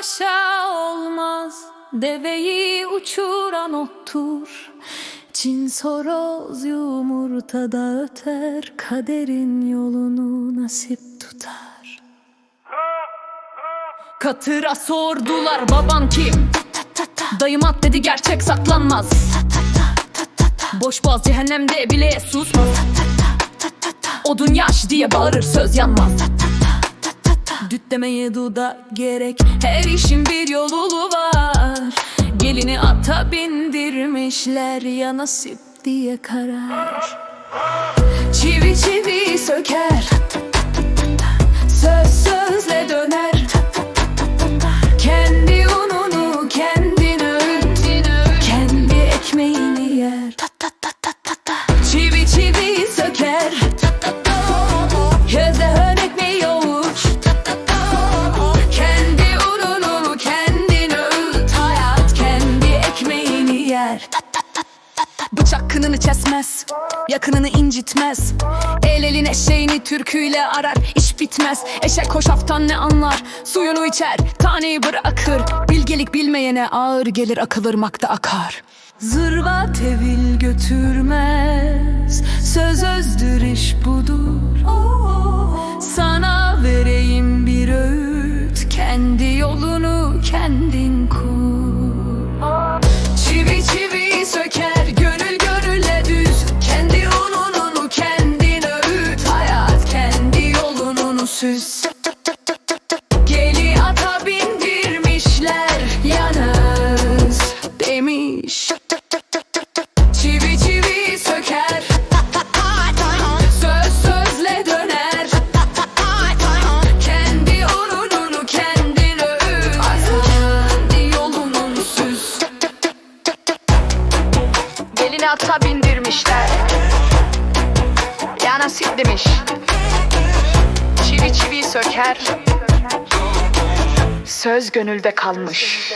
maşa olmaz. Deveyi uçuran ottur. Çin soroz yumurtada öter. Kaderin yolunu nasip tutar. Katıra sordular baban kim? Dayım at dedi gerçek saklanmaz. Boş boğaz cehennemde bile susmaz. Odun yaş diye bağırır söz yanmaz Düt demeye duda gerek. Her işin bir yolu var. Gelini ata bindirmişler Ya nasip diye karar. Çivi çivi söker Bıçak kınını kesmez Yakınını incitmez. El eline şeyini türküyle arar iş bitmez. Eşek hoşaftan ne anlar? Suyunu içer taneyi bırakır. Bilgelik bilmeyene ağır gelir akıl ırmakta akar. Zırva tevil götürmez Söz özdür iş budur. Sana vereyim bir öğüt Kendi yolunu kendin yolununu süz Geli ata bindirmişler Yalnız demiş. Çivi çivi söker. Söz sözle döner. Kendi unununu kendin öğüt Kendi yolunun süz Gelini ata bindirmişler. Ya nasip demiş söker Söz gönülde kalmış